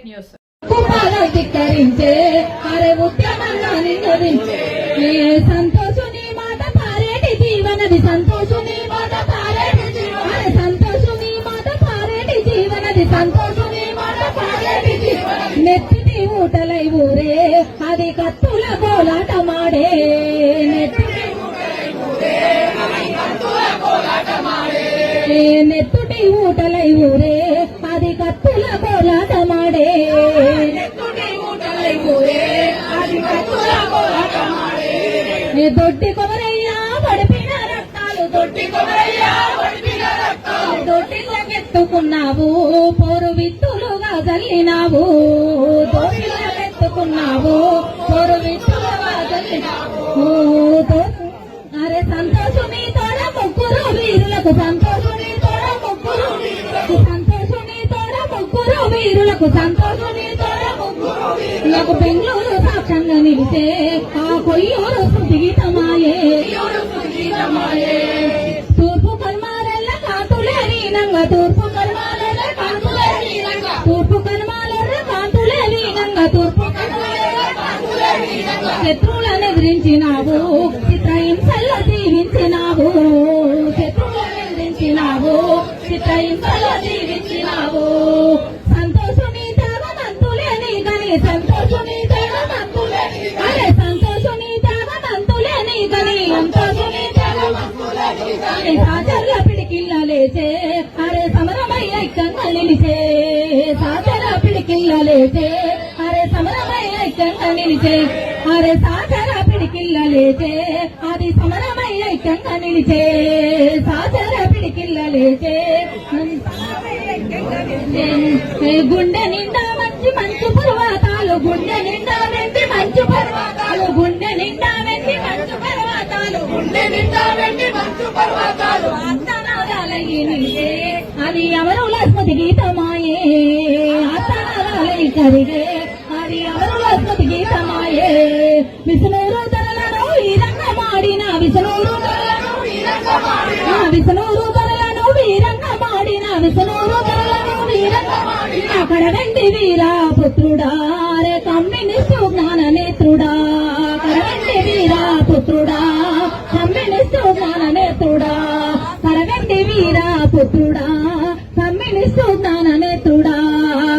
Fake news. ధిక్కరించే అరే ఉద్యమంగా సంతోషుని మాట పారేటి జీవనది సంతోషుని మాట పారేటి జీవన సంతోషుని మాట పారేటి జీవనది సంతోషుని మాట పారేటి జీవన నెత్తిటి ఊటలై ఊరే అది కత్తుల కోలాట మాడే నెత్తిటి నెత్తుటి ఊటలై ఊరే అది కత్తుల కోలాట మాడే నెత్తుటి దొడ్డి కొమరయ్యా పడిపిన రక్తాలు దొడ్డి కొమరయ్యా పడిపిన రక్తాలు. దొడ్డిలోకెత్తుకున్నావు పోరు విత్తులుగా జల్లినావు. దొడ్డిలోకెత్తుకున్నావు పోరు విత్తులుగా జల్లినావు. అరే సంతోషం మీ తోడ ముగ్గురు వీరులకు సంతోషం వీరులకు ముగ్గురు వీరులకు. బెంగళూరు సాక్ష్యంగా నిలిచే ఆ కొయ్యూరు సుగీతమాయే తూర్పు కల్మారెల్ల కాంతులే లీనంగా తూర్పు కల్మారెల్ల కాంతులే లీనంగా తూర్పు కల్మారెల్ల కాంతులే లీనంగా తూర్పు శత్రువులను ఎదిరించినావు చిత్రహింసల్లో జీవించినావు శత్రువులను ఎదిరించినావు చిత్రహింసల్లో జీవించినావు సాచర్ల పిడికిల్ల అరే సమరమై ఐక్యంగా నిలిచే సాచర పిడికిల్ల లేచే అరే సమరమై ఐక్యంగా అరే సాచర పిడికిల్ల అది సమరమయ్య ఐక్యంగా నిలిచే సాచర పిడికిల్ల లేచే గుండె నిండా మంచి మంచు పురువాత అది అమరుల స్మృతి గీతమాయే ఆత్తనాదాలై కరిగే అది అమరుల స్మృతి గీతమాయే విష్ణురు తనలను ఈ రంగమాడిన విష్ణురు తనలను ఈ రంగమాడిన. తనలను వీరంగా మాడిన విష్ణురు తనలను వీరంగా మాడిన అక్కడ వెండి వీరా పుత్రుడా రే కమ్యూనిస్టు జ్ఞాన నేత్రుడా. పుత్రుడా కమ్యూనిస్టు జ్ఞాన నేత్రుడా.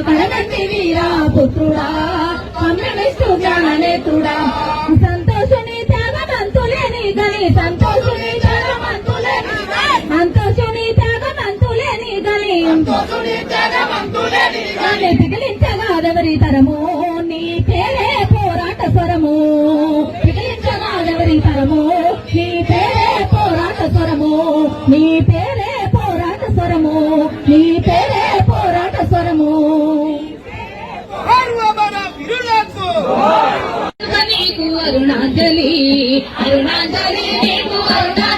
కరగండి వీరా పుత్రుడా కమ్యూనిస్టు జ్ఞాన నేత్రుడా. సంతోషుని త్యాగమంతులేని గని సంతోషుని త్యాగమంతులేని సంతోషుని త్యాగమంతులేని గని. సంతోషుని త్యాగమంతులేని గని. పిగిలించగాదెవరి తరము? నీ పేరే పోరాట స్వరము. పిగిలించగాదెవరి తరము? నీ నీకు అరుణాంజలి అరుణాంజలి నీకు అరుణాంజలి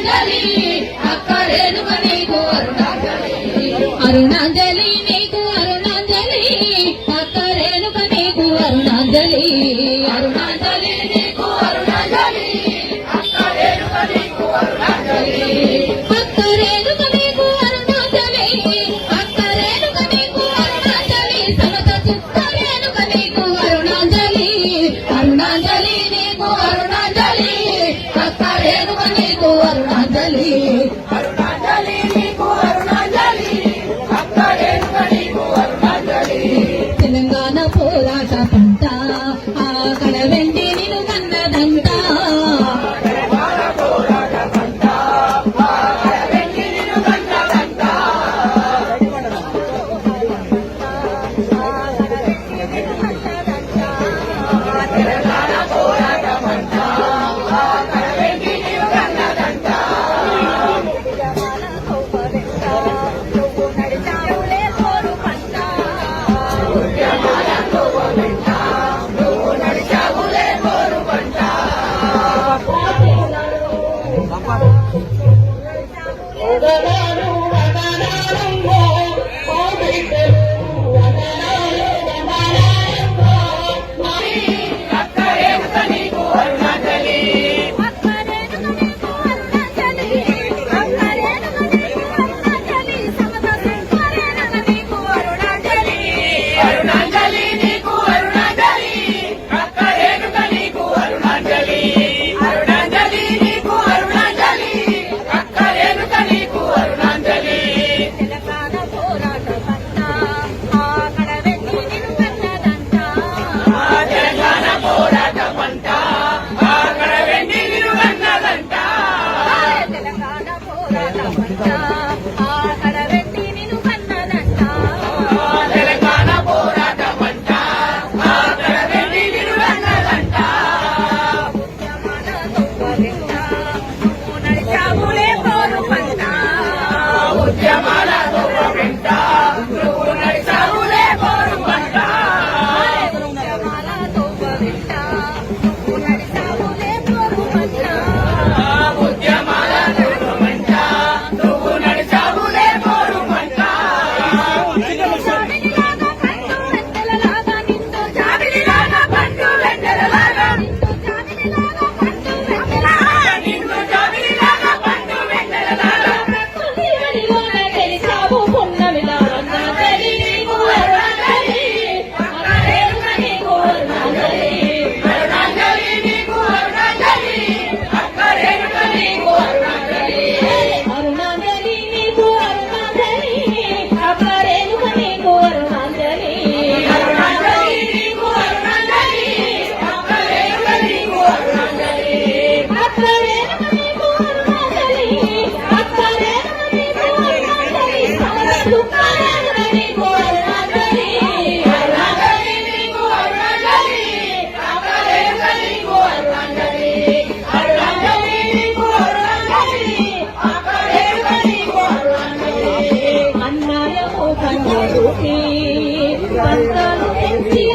Thank you.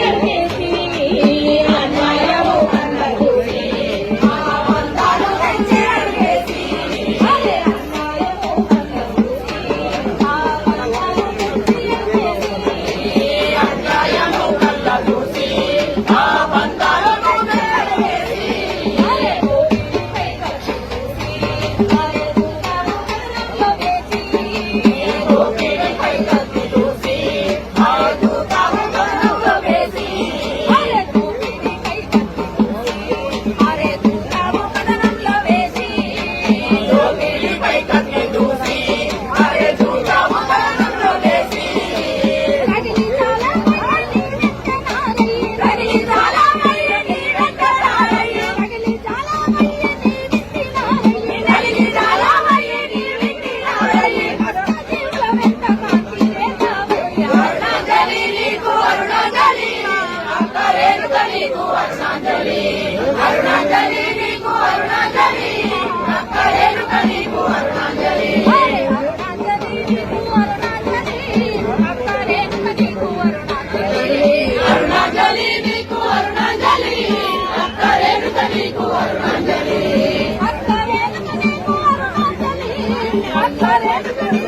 నీకు అరుణాంజలి అరుణాంజలి నీకు అరుణాంజలి నక్కలేరుక నీకు అరుణాంజలి అరుణాంజలి నీకు అరుణాంజలి నక్కలేరుక నీకు అరుణాంజలి అక్కలేరుక నీకు అరుణాంజలి అక్కలేరుక నీకు